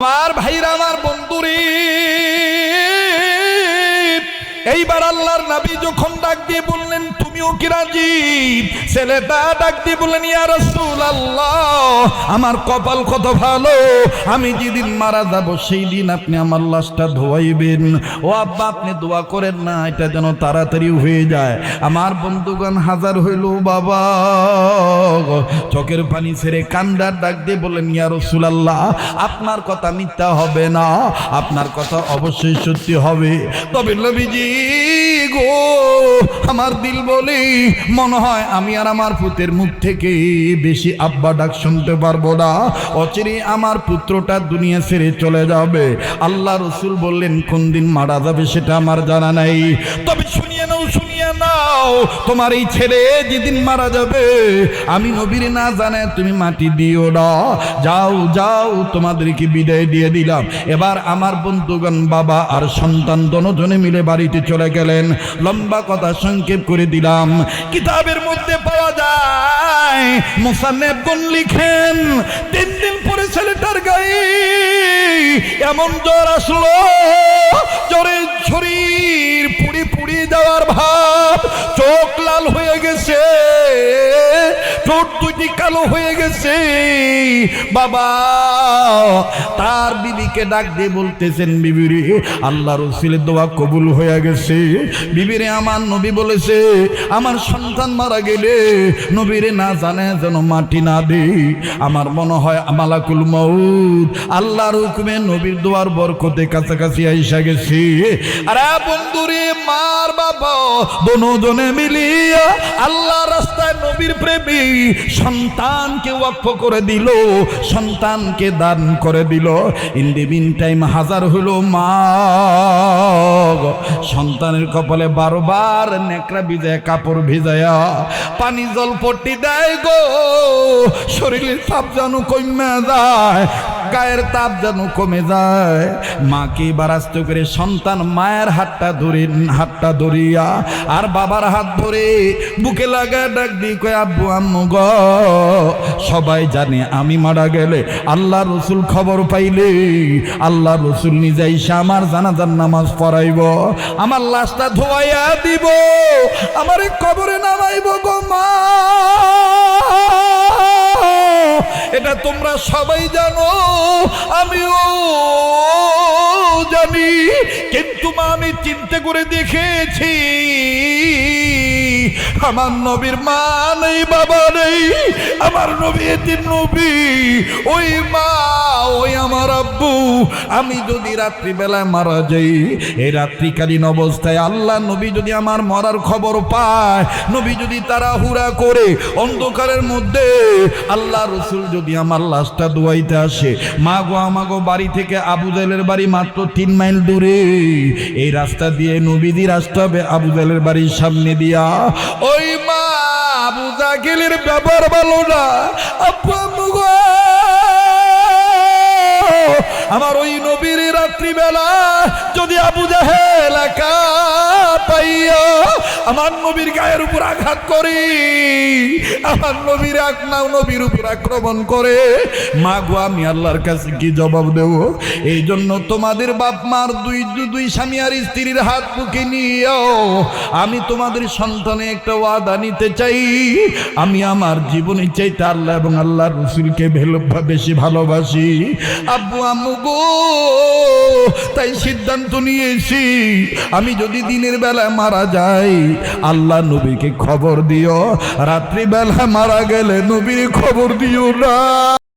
আমার ভাইরা আমার বন্ধুরে এইবার আল্লাহর নাবি যখন ডাক দিয়ে বললেন তুমিও কি রাজি। ছেলেটা ডাক দিয়ে বললেন, ইয়া রাসূলুল্লাহ, আমার কপাল কত ভালো। আমি যেদিন মারা যাব, সেই দিন আপনি আমার লাশটা ধোয়াইবেন। ও আব্বা, আপনি দোয়া করেন না, এটা যেন তাড়াতাড়ি হয়ে যায়। আমার বন্ধুগণ হাজার হইল বাবা। চোখের পানি ছেড়ে কান্দার ডাক দিয়ে বললেন, ইয়া রাসূলুল্লাহ, আপনার কথা মিথ্যা হবে না। আপনার কথা অবশ্যই সত্যি হবে। তবে নবীজি গো, আমার দিল বলে, মনে হয় আমি আর আমার পুতের মুখ থেকে বেশি আব্বা ডাক শুনতে পারব না। অচিরে আমার পুত্রটা দুনিয়া ছেড়ে চলে যাবে। আল্লাহ রসুল বললেন কোন দিন মারা যাবে সেটা আমার জানা নাই। তবে শুনিয়ে নাও, শুনিয়ে নাও, তোমার এই ছেলে যেদিন মারা যাবে, আমি নবীর না জানে তুমি মাটি দিও না। যাও যাও, তোমাদেরকে বিদায় দিয়ে দিলাম। এবার আমার বন্ধুগণ, বাবা আর সন্তান দনজনে মিলে বাড়িতে চলে গেলেন। লম্বা কথা সংক্ষেপ করে দিলাম। কিতাবের মধ্যে পাওয়া যায় মোসান্নেবগণ লিখেন, তিন দিন পরে ছেলেটার গায়ে এমন জ্বর আসলো, জ্বরে শরীর হয়ে গেছে ঠোঁট দুটি কালো হয়ে গেছে। বাবা, তার বিবিকে ডাক দিয়ে বলতেছেন, বিবিরে, আল্লাহ রসুলের দোয়া কবুল হয়ে গেছে। বিবিরে, আমার নবী বলেছে, আমার সন্তান মারা গেলে নবীরে না জানে যেন মাটি না দে আমার মনে হয় আমালাকুল মৌত আল্লাহর হুকুমে নবীর দোয়ার বরকতে কাছাকাছি আইসা গেছে। আরে বন্ধুরে, মার বাবা দোনোজনে মিলিয়া আল্লাহ রাস্তায় নবীর প্রেমী। সন্তানকে ওয়াক্ফ করে দিল, সন্তানকে দান করে দিল। ইন দি মিন টাইম হাজার হলো মা। সন্তানের কপালে বারবার নেকড়া ভিজায়, কাপড় ভিজায়া পানি জল পট্টি দেয় গো। শরীরের তাপ যেন কমে যায়। গায়ের তাপ যেন কমে যায়। মাকে বারাস্ত করে সন্তান মায়ের হাতটা ধরে হাতটা ধরিয়া আর বাবার হাত ধরে বুকে লাগা ডাক দি কয়, আব্বু, আম্মু গ, সবাই জানে আমি মারা গেলে আল্লাহ রসুল খবর পাইলে আল্লাহ রসুল নিজে এসে আমার জানাজার নামাজ পড়াইব, আমার লাশটা ধোয়াইয়া দিব, আমার কবরে নামাইব গো। তোমরা সবাই জানো, আমিও জানি। কিন্তু মা, আমি চিন্তা করে দেখেছি, আমার নবীর মা নেই, বাবা নেই, আমার নবী এতিম নবী, ওই মা ওই আমার আব্বু। আমি যদি রাত্রিবেলায় মারা যাই এই রাত্রিকালীন অবস্থায় আল্লাহ নবী যদি আমার মরার খবর পায়, নবী যদি তারা হুরা করে অন্ধকারের মধ্যে আল্লাহ রসুল যদি আমার লাশটা দোয়াইতে আসে মা গো আমাগো বাড়ি থেকে আবু জালের বাড়ি মাত্র তিন মাইল দূরে। এই রাস্তা দিয়ে নবীদি রাস্তা হবে আবু জালের বাড়ির সামনে দিয়া। ওই মা আবু জাগিলের ব্যাপার ভালো না। আপু আমার ওই নবীর রাত্রিবেলা যদি আবু জাহেদ আমার নবীর গায়ের উপর আঘাত করি। আমার নবীর এক নাও নবীর উপর আক্রমণ করে। মা গো, আমি আল্লাহর কাছে কি জবাব দেব? এই জন্য তোমাদের বাপ মার দুই দুই স্বামী আর স্ত্রীর হাত বুকে নিয়েও আমি তোমাদের সন্তানে একটা ওয়াদা নিতে চাই। আমি আমার জীবনে চাইতে আল্লাহ এবং আল্লাহর রসুলকে বেশি ভালোবাসি। আব্বু, আম্মু গো, তাই সিদ্ধান্ত নিয়েছি। আমি যদি দিনের বেলা মারা যাই আল্লাহ নবীকে খবর দিও। রাত্রিবেলা মারা গেলে নবীর খবর দিও না।